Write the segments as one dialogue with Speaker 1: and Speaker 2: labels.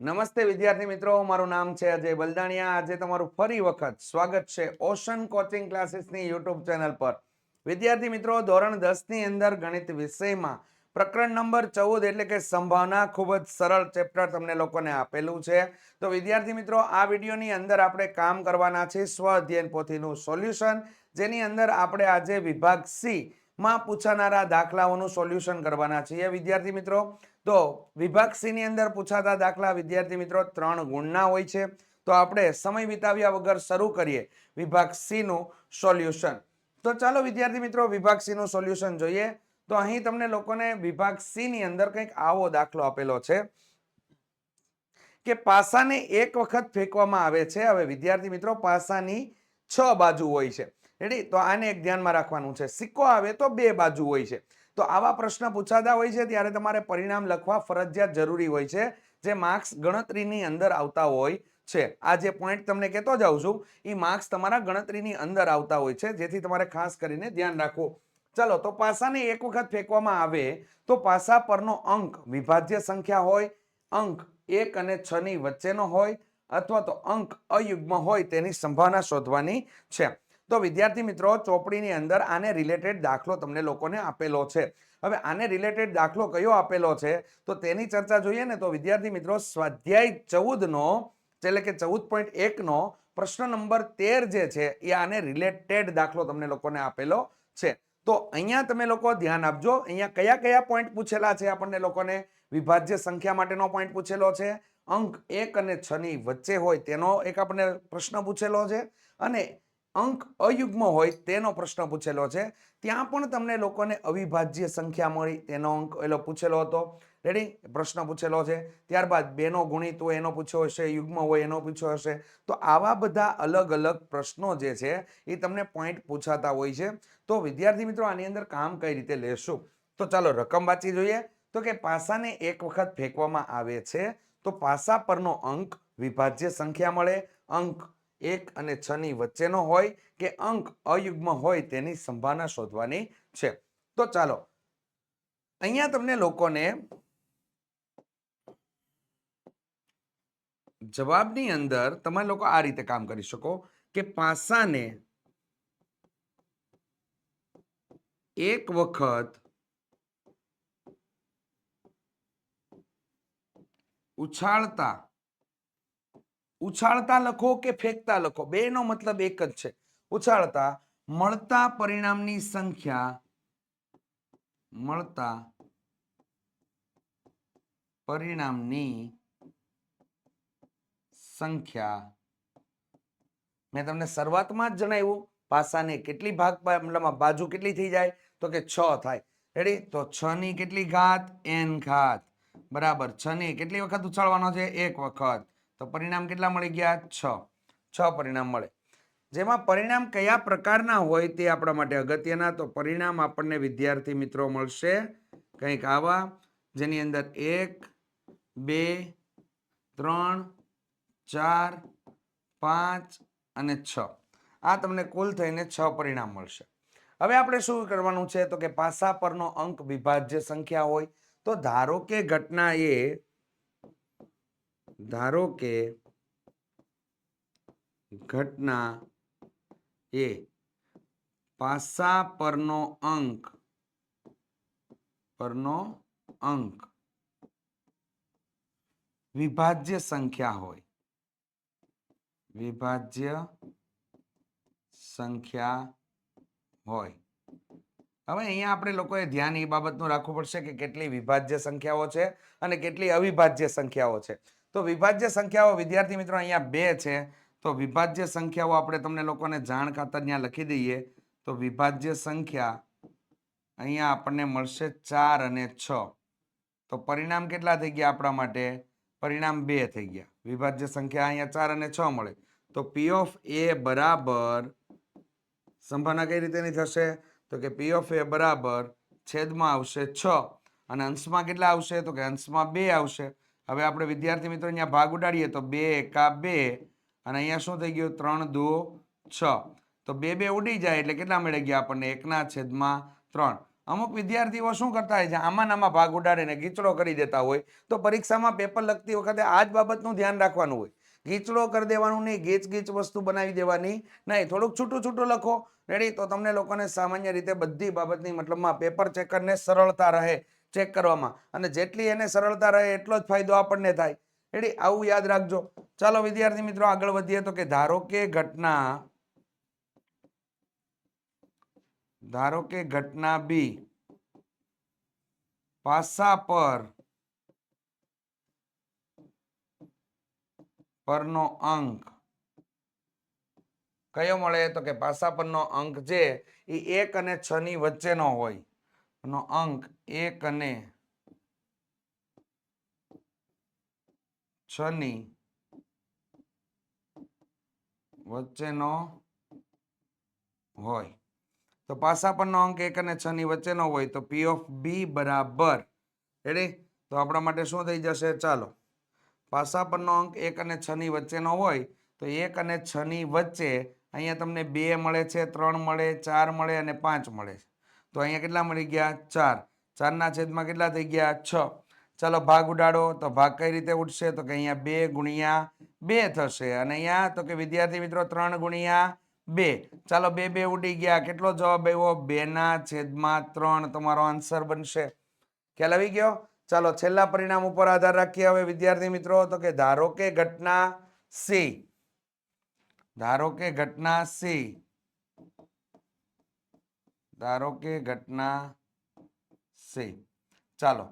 Speaker 1: નમસ્તે વિદ્યાર્થી મિત્રો, મારું નામ છે અજય બલદાણિયા. આજે તમારું ફરી વખત સ્વાગત છે ઓશન કોચિંગ ક્લાસીસની યુટ્યુબ ચેનલ પર. વિદ્યાર્થી મિત્રો, ધોરણ દસની અંદર ગણિત વિષયમાં પ્રકરણ નંબર ચૌદ એટલે કે સંભાવના ખૂબ જ સરળ ચેપ્ટર તમને લોકોને આપેલું છે. તો વિદ્યાર્થી મિત્રો, આ વિડીયોની અંદર આપણે કામ કરવાના છે સ્વ અધ્યયન પોથીનું સોલ્યુશન. જેની અંદર આપણે આજે વિભાગ સી માં પૂછાનારા દાખલાઓનું સોલ્યુશન કરવાના છીએ. વિદ્યાર્થી મિત્રો તો વિભાગ સી ની અંદર પૂછાતા દાખલા વિદ્યાર્થી મિત્રો ત્રણ ગુણના હોય છે. તો આપણે સમય વિતાવ્યા વગર શરૂ કરીએ વિભાગ સી નું સોલ્યુશન. તો ચાલો વિદ્યાર્થી મિત્રો વિભાગ સી નું સોલ્યુશન જોઈએ. તો અહીં તમને લોકોને વિભાગ સી ની અંદર કંઈક આવો દાખલો આપેલો છે કે પાસાને એક વખત ફેંકવામાં આવે છે. હવે વિદ્યાર્થી મિત્રો પાસાની છ બાજુ હોય છે. રેડી તો આને એક ધ્યાનમાં રાખવાનું છે. સિક્કો આવે તો બે બાજુ હોય છે. તો આવા પ્રશ્ન પૂછાતા હોય છે, ત્યારે તમારે પરિણામ લખવા ફરજિયાત જરૂરી હોય છે, જે માર્ક્સ ગણતરીની અંદર આવતા હોય છે. આ જે પોઈન્ટ તમને કહેતો જાઉં છું, એ માર્ક્સ તમારા ગણતરીની અંદર આવતા હોય છે, જેથી તમારે ખાસ કરીને ધ્યાન રાખવું. ચલો, તો પાસાને એક વખત ફેંકવામાં આવે, તો પાસા પરનો અંક વિભાજ્ય સંખ્યા હોય, અંક એક અને છની વચ્ચેનો હોય, અથવા તો અંક અયુગ્મ હોય તેની સંભાવના શોધવાની છે. તો વિદ્યાર્થી મિત્રો, ચોપડીની અંદર આને રિલેટેડ દાખલો તમને લોકોને આપેલો છે. હવે આને રિલેટેડ દાખલો કયો આપેલો છે? તો તેની ચર્ચા જોઈએ ને તો વિદ્યાર્થી મિત્રો, સ્વાધ્યાય ચૌદનો, એટલે કે ચૌદ પોઈન્ટ એકનો પ્રશ્ન નંબર તેર જે છે, એ આને રિલેટેડ દાખલો તમને લોકોને આપેલો છે. તો અહીંયા તમે લોકો ધ્યાન આપજો. અહીંયા કયા કયા પોઈન્ટ પૂછેલા છે આપણને લોકોને? વિભાજ્ય સંખ્યા માટેનો પોઈન્ટ પૂછેલો છે. અંક એક અને છની વચ્ચે હોય તેનો એક આપણને પ્રશ્ન પૂછેલો છે. અને અંક અયુગ્મ હોય તેનો પ્રશ્ન પૂછેલો છે. ત્યાં પણ તમને લોકોને અવિભાજ્ય સંખ્યા મળી. તેનો અંક એલો પૂછેલો હતો. રેડી પ્રશ્ન પૂછેલો છે. ત્યારબાદ બેનો ગુણિત હોય, એનો પૂછ્યો હશે. યુગ્મ હોય, એનો પૂછ્યો હશે. તો આવા બધા અલગ અલગ પ્રશ્નો જે છે, એ તમને પોઈન્ટ પૂછાતા હોય છે. તો વિદ્યાર્થી મિત્રો, આની અંદર કામ કઈ રીતે લેશું? તો ચાલો, રકમ વાંચી જોઈએ. તો કે પાસાને એક વખત ફેંકવામાં આવે છે, તો પાસા પરનો અંક વિભાજ્ય સંખ્યા મળે. અંક એક અને છ ની વચ્ચેનો હોય કે અંક અયુગ્મ હોય તેની સંભાવના શોધવાની છે. તો ચાલો, અહીંયા તમને લોકોને જવાબની અંદર તમે લોકો આ રીતે કામ કરી શકો કે પાસાને એક વખત ઉછાળતા ઉછાળતા લખો કે ફેંકતા લખો? બેનો મતલબ એક જ છે. ઉછાળતા, મળતા પરિણામની સંખ્યા, મળતા પરિણામની સંખ્યા. મેં તમને શરૂઆતમાં જ જણાવ્યું, પાસાને કેટલી ભાગ મતલબમાં બાજુ કેટલી થઈ જાય? તો કે છ થાય. રેડી તો છ ની કેટલી ઘાત? એન ઘાત. બરાબર. છ ની કેટલી વખત ઉછાળવાનો છે? એક વખત. તો પરિણામ કેટલા મળી ગયા? છ. છ પરિણામ મળે. જેમાં પરિણામ કયા પ્રકારના હોય તે આપણા માટે અગત્યના? તો પરિણામ આપણને વિદ્યાર્થી મિત્રો મળશે. કંઈક આવા. જેની અંદર એક, બે, ત્રણ, ચાર, પાંચ અને છ. આ તમને કુલ થઈને છ પરિણામ મળશે. હવે આપણે શું કરવાનું છે? તો કે પાસા પરનો અંક વિભાજ્ય સંખ્યા હોય. તો ધારો કે ઘટના એ ધારો કે ઘટના એ પાસા પરનો અંક પરનો અંક વિભાજ્ય સંખ્યા હોય. વિભાજ્ય સંખ્યા હોય. હવે અહીંયા આપણે લોકોએ ધ્યાન એ બાબતનું રાખવું પડશે કે કેટલી વિભાજ્ય સંખ્યાઓ છે અને કેટલી અવિભાજ્ય સંખ્યાઓ છે. તો વિભાજ્ય સંખ્યાઓ વિદ્યાર્થી મિત્રો અહીંયા બે છે. તો વિભાજ્ય સંખ્યાઓ આપણે તમને લોકોને જાણ ખાતર ત્યાં લખી દઈએ. તો વિભાજ્ય સંખ્યા અહીંયા આપણને મળશે ચાર અને છ. તો પરિણામ કેટલા થઈ ગયા આપણા માટે? પરિણામ બે થઈ ગયા. વિભાજ્ય સંખ્યા અહીંયા ચાર અને છ મળે. તો પી ઓફ એ બરાબર સંભાવના કઈ રીતેની થશે? તો કે પી ઓફ એ બરાબર છેદમાં આવશે છ. અને અંશમાં કેટલા આવશે? તો કે અંશમાં બે આવશે. હવે આપણે વિદ્યાર્થી મિત્રો અહીંયા ભાગ ઉડાડીએ તો બે, એકા, બે. અને અહીંયા શું થઈ ગયું? ત્રણ, દો, છ. તો બે બે ઉડી જાય એટલે કેટલા મળી ગયા આપણને? એકના છેદમાં ત્રણ. અમુક વિદ્યાર્થીઓ શું કરતા હોય છે? આમાં નામાં ભાગ ઉડાડીને ગીચડો કરી દેતા હોય. તો પરીક્ષામાં પેપર લખતી વખતે આ જ બાબતનું ધ્યાન રાખવાનું હોય. ગીચડો કરી દેવાનું નહીં ગીચ ગીચ વસ્તુ બનાવી દેવાની નહીં. થોડુંક છૂટું છૂટું લખો. રેડી તો તમને લોકોને સામાન્ય રીતે બધી બાબતની મતલબમાં પેપર ચેકરને સરળતા રહે. ચેક કરવામાં. અને જેટલી એને સરળતા રહે એટલો જ ફાયદો આપણને થાય. એડી આવું યાદ રાખજો. ચાલો વિદ્યાર્થી મિત્રો, આગળ વધીએ તો કે ધારો કે ઘટના ધારો કે ઘટના બી પાસા પર પરનો અંક કયો મળે? તો કે પાસા પરનો અંક જે એ એક અને છ ની વચ્ચેનો હોય. નો અંક એક અને છ ની વચ્ચેનો હોય. તો પાસા પરનો અંક એક અને છ ની વચ્ચેનો હોય તો પી ઓફ બી બરાબર. રેડી તો આપણા માટે શું થઈ જશે? ચાલો. પાસા પરનો અંક એક અને છ ની વચ્ચેનો હોય તો એક અને છ ની વચ્ચે અહીંયા તમને બે મળે છે, ત્રણ મળે, ચાર મળે અને પાંચ મળે છે. તો અહીંયા કેટલા મળી ગયા? ચાર. ચારના છેદમાં કેટલા થઈ ગયા? છ. ચાલો ભાગ ઉડાડો. તો ભાગ કઈ રીતે ઉઠશે તો કે અહીંયા બે ગુણ્યા બે થશે. અને અહીંયા તો કે વિદ્યાર્થી મિત્રો ત્રણ ગુણ્યા બે. ચાલો બે બે ઉડી ગયા. કેટલો જવાબ આવ્યો? બેના છેદમાં ત્રણ. તમારો આન્સર બનશે. ખ્યાલ આવી ગયો? ચાલો છેલ્લા પરિણામ ઉપર આધાર રાખીએ હવે વિદ્યાર્થી મિત્રો. તો કે ધારો કે ઘટના સી. ધારો કે ઘટના સી. ધારો કે ઘટના સી ચાલો,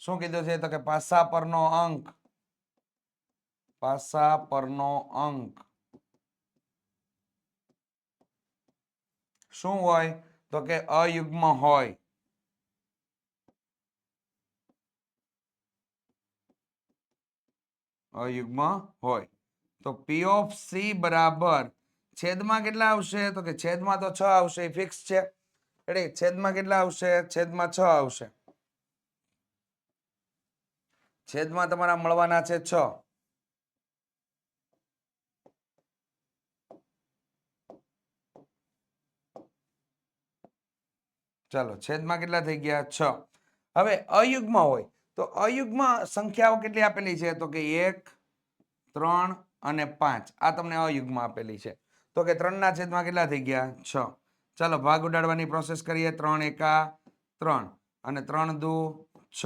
Speaker 1: શું કીધું છે? તો કે પાસા પરનો અંક. પાસા પરનો અંક. શું હોય? તો કે અયુગ્મ હોય. અયુગ્મ હોય. તો પી ઓફ સી બરાબર છેદમાં કેટલા આવશે? તો કે છેદમાં તો છ આવશે ફિક્સ છે. એટલે છેદમાં કેટલા આવશે? છેદમાં છ આવશે. છેદમાં તમારા મળવાના છે છ. ચાલો, છેદમાં કેટલા થઈ ગયા? છ. હવે અયુગ્મ હોય, તો અયુગ્મ સંખ્યાઓ કેટલી આપેલી છે? તો કે એક, ત્રણ અને પાંચ. આ તમને અયુગ્મ આપેલી છે. તો કે ત્રણના છેદમાં કેટલા થઈ ગયા? છ. ચાલો ભાગ ઉડાડવાની પ્રોસેસ કરીએ. ત્રણ એકા ત્રણ અને ત્રણ દુ છ.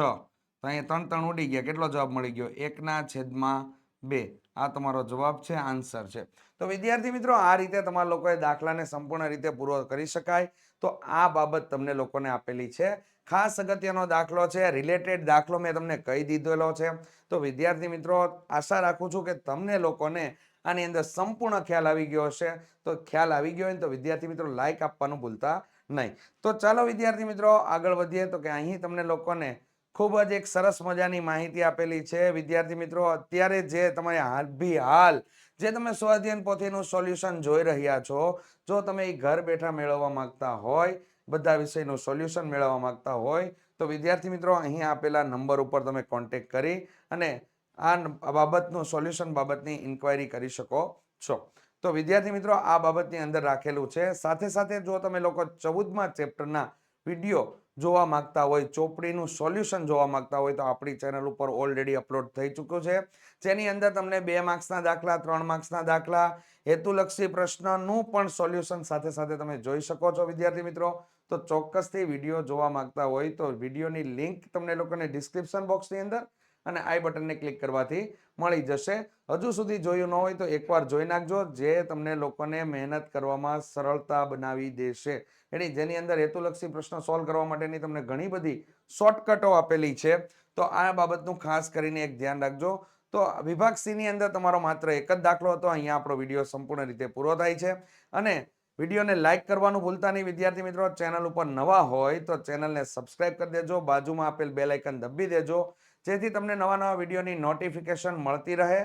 Speaker 1: તો અહીંયા ત્રણ ત્રણ ઉડી ગયા. કેટલો જવાબ મળી ગયો? એકના છેદમાં બે. આ તમારો જવાબ છે, આન્સર છે. તો વિદ્યાર્થી મિત્રો, આ રીતે તમારા લોકોએ દાખલાને સંપૂર્ણ રીતે પૂરો કરી શકાય. તો આ બાબત તમને લોકોને આપેલી છે. ખાસ અગત્યનો દાખલો છે રિલેટેડ દાખલો મેં તમને કહી દીધેલો છે. તો વિદ્યાર્થી મિત્રો, આશા રાખું છું કે તમને લોકોને આની અંદર સંપૂર્ણ ખ્યાલ આવી ગયો હશે. તો ખ્યાલ આવી ગયો હોય તો વિદ્યાર્થી મિત્રો લાઇક આપવાનું ભૂલતા નહીં. તો ચાલો વિદ્યાર્થી મિત્રો આગળ વધીએ. તો કે અહીં તમને લોકોને ખૂબ જ એક સરસ મજાની માહિતી આપેલી છે. વિદ્યાર્થી મિત્રો, અત્યારે જે તમારે હાલ ભી હાલ જે તમે સ્વાધ્યન પોથીનું સોલ્યુશન જોઈ રહ્યા છો, જો તમે એ ઘર બેઠા મેળવવા માંગતા હોય, બધા વિષયનું સોલ્યુશન મેળવવા માંગતા હોય, તો વિદ્યાર્થી મિત્રો અહીં આપેલા નંબર ઉપર તમે કોન્ટેક્ટ કરી અને આ બાબતનું સોલ્યુશન બાબતની ઇન્ક્વાયરી કરી શકો છો. તો વિદ્યાર્થી મિત્રો, આ બાબતની અંદર રાખેલું છે. સાથે સાથે જો તમે લોકો ચૌદમાં ચેપ્ટરના વીડિયો જોવા માંગતા હોય, ચોપડીનું સોલ્યુશન જોવા માંગતા હોય, તો આપણી ચેનલ ઉપર ઓલરેડી અપલોડ થઈ ચૂક્યું છે. જેની અંદર તમને બે માર્ક્સના દાખલા, ત્રણ માર્ક્સના દાખલા, હેતુલક્ષી પ્રશ્નનું પણ સોલ્યુશન સાથે સાથે તમે જોઈ શકો છો, વિદ્યાર્થી મિત્રો. તો ચોક્કસથી વીડિયો જોવા માંગતા હોય તો વિડીયોની લિંક તમને લોકોને ડિસ્ક્રિપ્શન બોક્સની અંદર અને આઈ બટનને ક્લિક કરવાથી મળી જશે. હજુ સુધી જોયું ન હોય તો એકવાર જોઈ નાખજો, જે તમને લોકોને મહેનત કરવામાં સરળતા બનાવી દેશે. એની જેની અંદર હેતુલક્ષી પ્રશ્ન સોલ્વ કરવા માટેની તમને ઘણી બધી શોર્ટકટો આપેલી છે. તો આ બાબતનું ખાસ કરીને એક ધ્યાન રાખજો. તો વિભાગ સીની અંદર તમારો માત્ર એક જ દાખલો હતો. અહીંયા આપણો વીડિયો સંપૂર્ણ રીતે પૂરો થાય છે. અને વિડીયોને લાઇક કરવાનું ભૂલતા નહીં. વિદ્યાર્થી મિત્રો, ચેનલ ઉપર નવા હોય તો ચેનલને સબસ્ક્રાઇબ કરી દેજો. બાજુમાં આપેલ બેલ આઇકન દબી દેજો. જેથી તમને નવા નવા વિડીયોની નોટિફિકેશન મળતી રહે.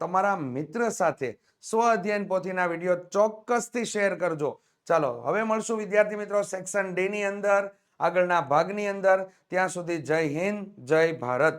Speaker 1: તમારા મિત્ર સાથે સ્વ અધ્યયન પોથીના વીડિયો ચોક્કસથી શેર કરજો. ચાલો, હવે મળશું વિદ્યાર્થી મિત્રો સેક્શન ડેની અંદર, આગળના ભાગની અંદર. ત્યાં સુધી જય હિન્દ, જય ભારત.